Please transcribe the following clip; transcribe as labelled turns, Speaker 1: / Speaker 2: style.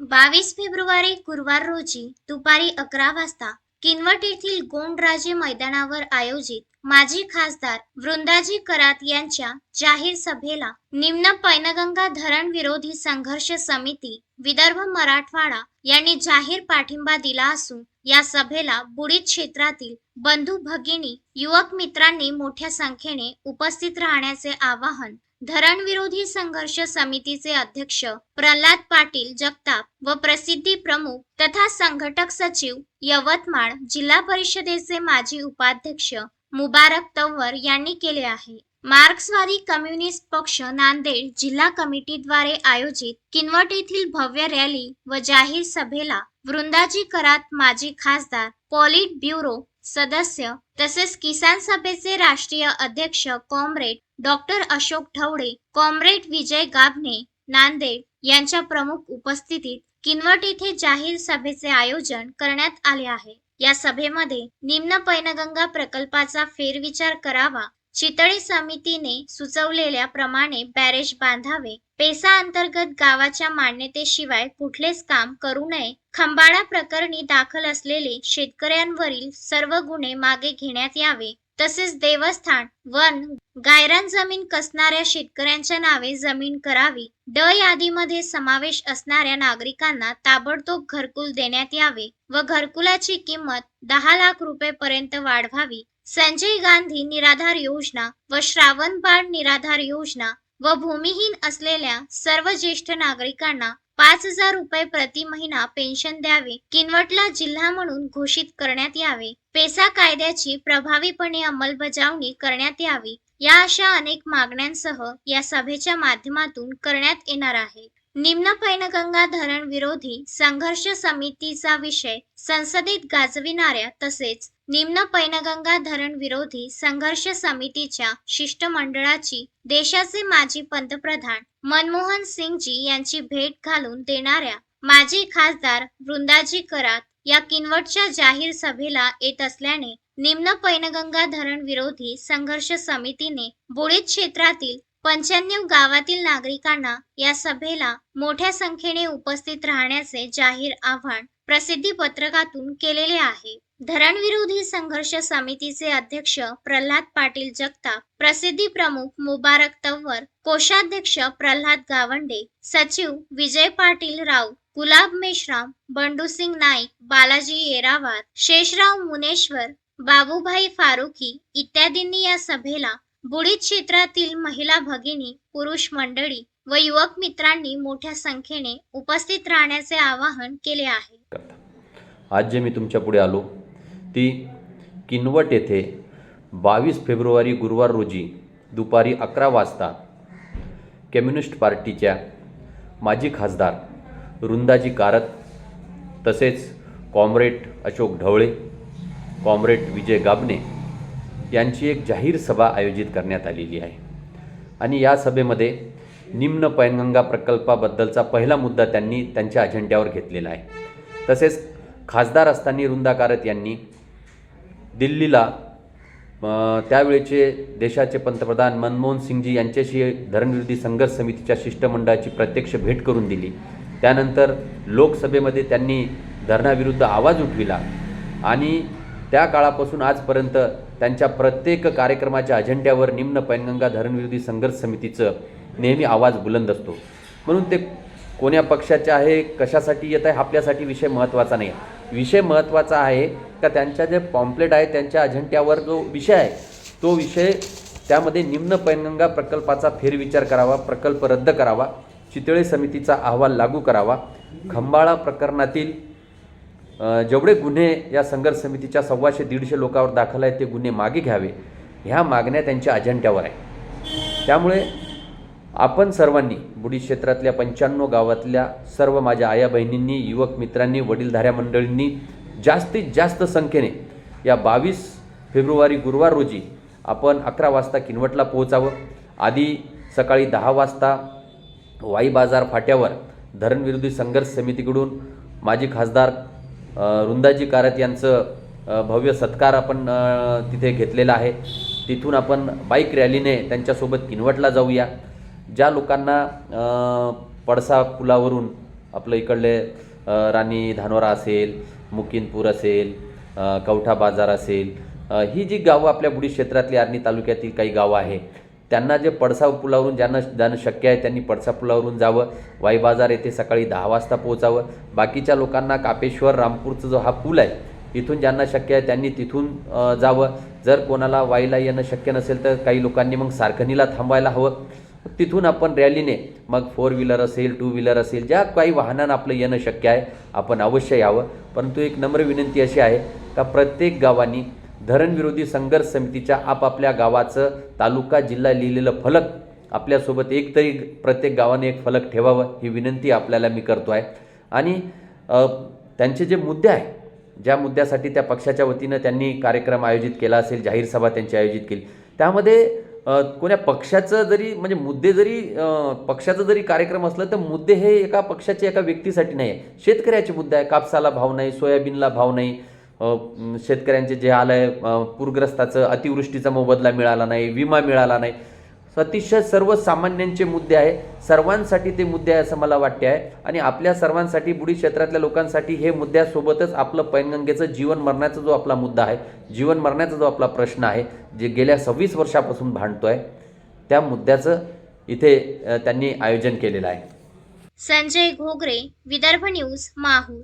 Speaker 1: बावीस फेब्रुवारी गुरुवार रोजी दुपारी अकरा वाजता किनवट येथील गोंडराजे मैदानावर आयोजित माजी खासदार वृंदाजी करात यांच्या जाहीर सभेला निम्न पैनगंगा धरण विरोधी संघर्ष समिती विदर्भ मराठवाडा यांनी जाहीर पाठिंबा दिला असून या सभेला बुडीत क्षेत्रातील बंधू भगिनी युवक मित्रांनी मोठ्या संख्येने उपस्थित राहण्याचे आवाहन धरणविरोधी संघर्ष समितीचे अध्यक्ष प्रल्हाद पाटील जगताप व प्रसिद्धी प्रमुख तथा संघटक सचिव यवतमाळ जिल्हा परिषदेचे माजी उपाध्यक्ष मुबारक तव्वर यांनी केले आहे. मार्क्सवादी कम्युनिस्ट पक्ष नांदेड जिल्हा कमिटीद्वारे आयोजित किनवट येथील भव्य रॅली व जाहीर सभेला वृंदाजी करात माजी खासदार पॉलिट ब्युरो सदस्य तसेच किसान सभेचे राष्ट्रीय अध्यक्ष comrade doctor Ashok Dhawale comrade Vijay Gabhane Nanded यांच्या प्रमुख उपस्थितीत किनवट येथे जाहीर सभेचे आयोजन करण्यात आले आहे. या सभेमध्ये निम्न पैनगंगा प्रकल्पाचा फेरविचार करावा चितळी समितीने सुचवलेल्या प्रमाणे बॅरेज बांधावे पेसा अंतर्गत गावाच्या मान्यतेशिवाय कुठलेच काम करू नये. खंबाळा प्रकरणी दाखल असलेले शेतकऱ्यांवरील सर्व गुन्हे मागे घेण्यात यावे. तसेच देवस्थान वन गायरान जमीन कसणाऱ्या शेतकऱ्यांच्या नावे जमीन करावी. ड यादीमध्ये समावेश असणाऱ्या नागरिकांना ताबडतोब घरकुल देण्यात यावे व घरकुलाची किंमत दहा लाख रुपये पर्यंत वाढवावी. संजय गांधी निराधार योजना व श्रावणबाळ निराधार योजना व भूमिहीन असलेल्या सर्व ज्येष्ठ नागरिकांना पाच हजार रुपये प्रति महिना पेन्शन द्यावे. किनवटला जिल्हा म्हणून घोषित करण्यात यावे. पेसा कायद्याची प्रभावीपणे अंमलबजावणी करण्यात यावी. या अशा अनेक मागण्यांसह या सभेच्या माध्यमातून करण्यात येणार आहे. निम्न पैनगंगा धरण विरोधी संघर्ष समितीचा विषय संसदेत गाजविणाऱ्या तसेच निम्न पैनगंगा धरण विरोधी संघर्ष समितीच्या शिष्टमंडळाची देशाचे माजी पंतप्रधान मनमोहन सिंगजी यांची भेट घालून देणाऱ्या माजी खासदार वृंदाजी करात या किनवटच्या जाहीर सभेला येत असल्याने निम्न पैनगंगा धरण विरोधी संघर्ष समितीने बुडीत क्षेत्रातील पंच्याण्णव गावातील नागरिकांना या सभेला मोठ्या संख्येने उपस्थित राहण्याचे जाहीर आव्हान प्रसिद्धी पत्रकातून केलेले आहे. धरणविरोधी संघर्ष समितीचे अध्यक्ष प्रल्हाद पाटील जगताप प्रसिद्धी प्रमुख मुबारक तव्वर कोषाध्यक्ष प्रल्हाद गावंडे सचिव विजय पाटील राव गुलाब मेश्राम बंडूसिंग नाईक बालाजी येरावार शेषराव मुनेश्वर बाबूभाई फारुकी इत्यादींनी या सभेला बुडीत क्षेत्रातील महिला भगिनी पुरुष मंडळी व युवक मित्रांनी मोठ्या संख्येने उपस्थित राहण्याचे आवाहन केले आहे.
Speaker 2: आज जे मी तुमच्यापुढे आलो ती किनवट येथे बावीस फेब्रुवारी गुरुवार रोजी दुपारी अकरा वाजता कम्युनिस्ट पार्टीच्या माजी खासदार रुंदाजी कारत तसेच कॉम्रेड अशोक ढवळे कॉम्रेड विजय गाबणे यांची एक जाहीर सभा आयोजित करण्यात आलेली आहे. आणि या सभेमध्ये निम्न पैनगंगा प्रकल्पाबद्दलचा पहिला मुद्दा त्यांनी त्यांच्या अजेंड्यावर घेतलेला आहे. तसेच खासदार असताना रुंदा कारत यांनी दिल्लीला त्यावेळेचे देशाचे पंतप्रधान मनमोहन सिंगजी यांच्याशी धरणविरोधी संघर्ष समितीच्या शिष्टमंडळाची प्रत्यक्ष भेट करून दिली. त्यानंतर लोकसभेमध्ये त्यांनी धरणाविरुद्ध आवाज उठविला. आणि त्या काळापासून आजपर्यंत त्यांच्या प्रत्येक कार्यक्रमाच्या अजेंड्यावर निम्न पैनगंगा धरणविरोधी संघर्ष समितीचं नेहमी आवाज बुलंद असतो. म्हणून ते कोण्या पक्षाचे आहे कशासाठी येत आहे आपल्यासाठी विषय महत्त्वाचा नाही. विषय महत्त्वाचा आहे का त्यांच्या जे पॉम्पलेट आहे त्यांच्या अजेंड्यावर जो विषय आहे तो विषय त्यामध्ये निम्न पैनगंगा प्रकल्पाचा फेरविचार करावा प्रकल्प रद्द करावा चितळे समितीचा अहवाल लागू करावा खंबाळा प्रकरणातील जेवढे गुन्हे या संघर्ष समितीच्या सव्वाशे दीडशे लोकांवर दाखल आहेत ते गुन्हे मागे घ्यावे. ह्या मागण्या त्यांच्या अजेंड्यावर आहे त्यामुळे आपण सर्वांनी बुडी क्षेत्रातल्या पंच्याण्णव गावातल्या सर्व माझ्या आया बहिणींनी युवक मित्रांनी वडीलधाऱ्या मंडळींनी जास्तीत जास्त संख्येने या बावीस फेब्रुवारी गुरुवार रोजी आपण अकरा वाजता किनवटला पोहोचावं. आधी सकाळी दहा वाजता वाई बाजार फाट्यावर धरणविरोधी संघर्ष समितीकडून माजी खासदार रुंदाजी कारत यांचं भव्य सत्कार आपण तिथे घेतलेला आहे. तिथून आपण बाईक रॅलीने त्यांच्यासोबत किनवटला जाऊया. ज्या लोकांना पडसा पुलावरून आपलं इकडले राणी धानोरा असेल मुकिनपूर असेल कवठा बाजार असेल ही जी गावं आपल्या बुडी क्षेत्रातली आर्णी तालुक्यातील काही गावं आहे त्यांना जे पडसा पुलावरून ज्यांना जाणं शक्य आहे त्यांनी पडसा पुलावरून जावं. वाई बाजार येथे सकाळी दहा वाजता पोहोचावं. बाकीच्या लोकांना कापेश्वर रामपूरचा जो हा पूल आहे तिथून ज्यांना शक्य आहे त्यांनी तिथून जावं. जर कोणाला वाईला येणं शक्य नसेल तर काही लोकांनी मग सारखणीला थांबायला हवं. तिथून आपण रॅलीने मग फोर व्हीलर असेल टू व्हीलर असेल ज्या काही वाहनानं आपलं येणं शक्य आहे आपण अवश्य यावं. परंतु एक नम्र विनंती अशी आहे का प्रत्येक गावांनी धरणविरोधी संघर्ष समितीच्या आपापल्या गावाचं तालुका जिल्हा लिहिलेलं फलक आपल्यासोबत एक तरी प्रत्येक गावाने एक फलक ठेवावं ही विनंती आपल्याला मी करतो आहे आणि त्यांचे जे मुद्दे आहे ज्या मुद्द्यासाठी त्या पक्षाच्या वतीनं त्यांनी कार्यक्रम आयोजित केला असेल जाहीर सभा त्यांची आयोजित केली. त्यामध्ये कोण्या पक्षाचं जरी म्हणजे मुद्दे जरी पक्षाचं जरी कार्यक्रम असलं तर मुद्दे हे एका पक्षाचे एका व्यक्तीसाठी नाही आहे शेतकऱ्याचे मुद्दे आहे कापसाला भाव नाही सोयाबीनला भाव नाही शेतकऱ्यांचे जे आलं आहे पूरग्रस्ताचं अतिवृष्टीचा मोबदला मिळाला नाही विमा मिळाला नाही. अतिशय सर्वसामान्यांचे मुद्दे आहे. सर्वांसाठी ते मुद्दे आहे असं मला वाटते आहे. आणि आपल्या सर्वांसाठी बुडी क्षेत्रातल्या लोकांसाठी हे मुद्द्यासोबतच आपलं पैनगंगेचं जीवन मरण्याचा जो आपला मुद्दा आहे जीवन मरण्याचा जो आपला प्रश्न आहे जे गेल्या सव्वीस वर्षापासून भांडतो आहे त्या मुद्द्याचं इथे त्यांनी आयोजन केलेलं आहे.
Speaker 1: संजय घोगरे विदर्भ न्यूज माहूर.